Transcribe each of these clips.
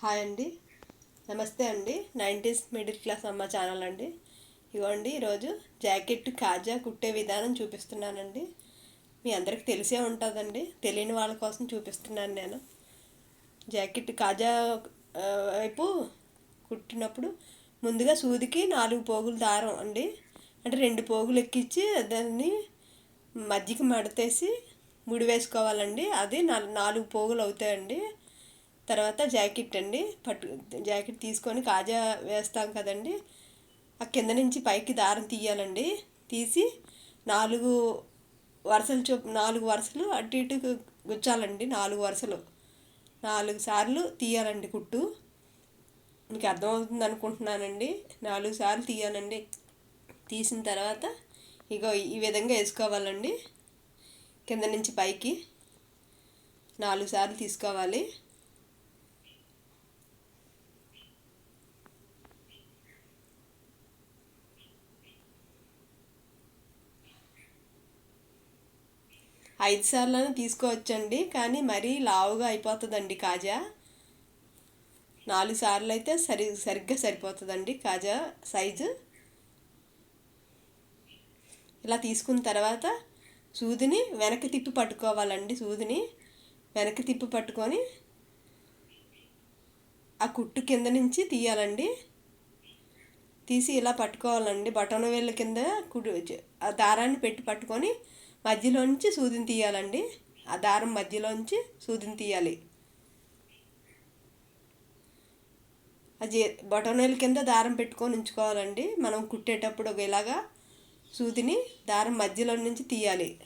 Hi అండి. నమస్తే అండి. నైంటీస్ మిడిల్ క్లాస్ అమ్మ ఛానల్ అండి. ఇవ్వండి ఈరోజు జాకెట్ కాజా కుట్టే విధానం చూపిస్తున్నానండి. మీ అందరికి తెలిసే ఉంటుందండి. తెలియని వాళ్ళ కోసం చూపిస్తున్నాను నేను. జాకెట్ కాజా వైపు కుట్టినప్పుడు ముందుగా సూదికి నాలుగు పోగులు దారం అండి. అంటే రెండు పోగులు ఎక్కించి దాన్ని మజ్జిగ మడతేసి ముడి వేసుకోవాలండి. అది నాలుగు పోగులు అవుతాయండి. తర్వాత జాకెట్ అండి పట్టు జాకెట్ తీసుకొని కాజా వేస్తాం కదండి. ఆ కింద నుంచి పైకి దారం తీయాలండి. తీసి నాలుగు వరుసలు చొప్పు నాలుగు వరుసలు అటు ఇటు గుచ్చాలండి నాలుగు వరుసలు. నాలుగు సార్లు తీయాలండి కుట్టు. మీకు అర్థమవుతుంది అనుకుంటున్నానండి. నాలుగు సార్లు తీయాలండి. తీసిన తర్వాత ఇగో ఈ విధంగా వేసుకోవాలండి. కింద నుంచి పైకి నాలుగు సార్లు తీసుకోవాలి. ఐదు సార్లు తీసుకోవచ్చండి కానీ మరీ లావుగా అయిపోతుందండి కాజా. నాలుగు సార్లు అయితే సరి సరిగ్గా సరిపోతుందండి కాజా సైజు. ఇలా తీసుకున్న తర్వాత సూదిని వెనక్కి తిప్పి పట్టుకోవాలండి సూదిని. వెనక్కి తిప్పి పట్టుకొని ఆ కుట్టు కింద నుంచి తీయాలండి. తీసి ఇలా పట్టుకోవాలండి. బటన్ వేళ్ళ కింద కుడు ఆ దారాన్ని పెట్టి పట్టుకొని మధ్యలోంచి సూదిని తీయాలండి. ఆ దారం మధ్యలోంచి సూదిని తీయాలి. అది బొటనవేల కింద దారం పెట్టుకొని ఉంచుకోవాలండి. మనం కుట్టేటప్పుడు ఇలాగా సూదిని దారం మధ్యలో నుంచి తీయాలి.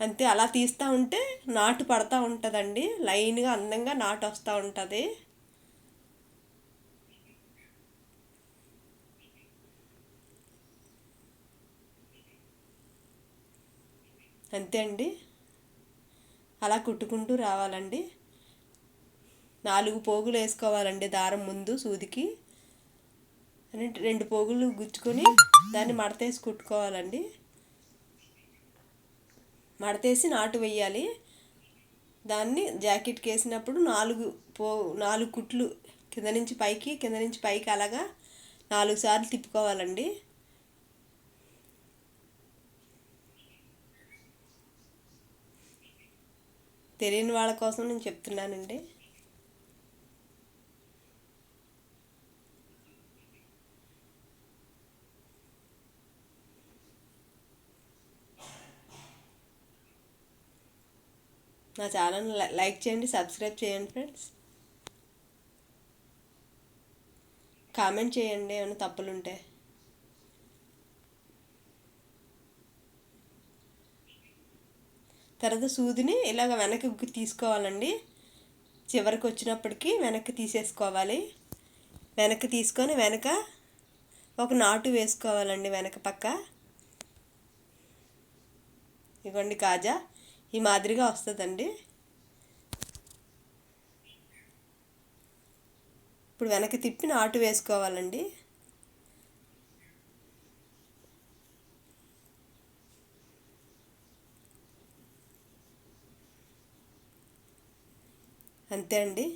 అంతే అలా తీస్తూ ఉంటే నాటు పడతా ఉంటుందండి. లైన్గా అందంగా నాటు వస్తూ ఉంటుంది. అంతే అండి. అలా కుట్టుకుంటూ రావాలండి. నాలుగు పోగులు వేసుకోవాలండి దారం ముందు సూదికి. రెండు పోగులు గుచ్చుకొని దాన్ని మడతేసి కుట్టుకోవాలండి. మడతేసి నాటు వేయాలి. దాన్ని జాకెట్కి వేసినప్పుడు నాలుగు పో నాలుగు కుట్లు కింద నుంచి పైకి కింద నుంచి పైకి అలాగా నాలుగు సార్లు తిప్పుకోవాలండి. తెలియని వాళ్ళ కోసం నేను చెప్తున్నానండి. నా ఛానల్ లైక్ చేయండి సబ్స్క్రైబ్ చేయండి ఫ్రెండ్స్. కామెంట్ చేయండి ఏమైనా తప్పులుంటే. తర్వాత సూదిని ఇలాగ వెనక్కి తీసుకోవాలండి. చివరికి వచ్చినప్పటికీ వెనక్కి తీసేసుకోవాలి. వెనక్కి తీసుకొని వెనక ఒక నాటు వేసుకోవాలండి వెనక పక్క. ఇవ్వండి కాజా. ఈ మాదిరిగా వస్తుందండి. ఇప్పుడు వెనక్కి తిప్పి నాటు వేసుకోవాలండి. అంతే అండి.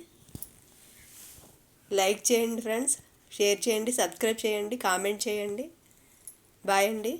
లైక్ చేయండి ఫ్రెండ్స్ షేర్ చేయండి సబ్స్క్రైబ్ చేయండి కామెంట్ చేయండి. బాయ్ అండి.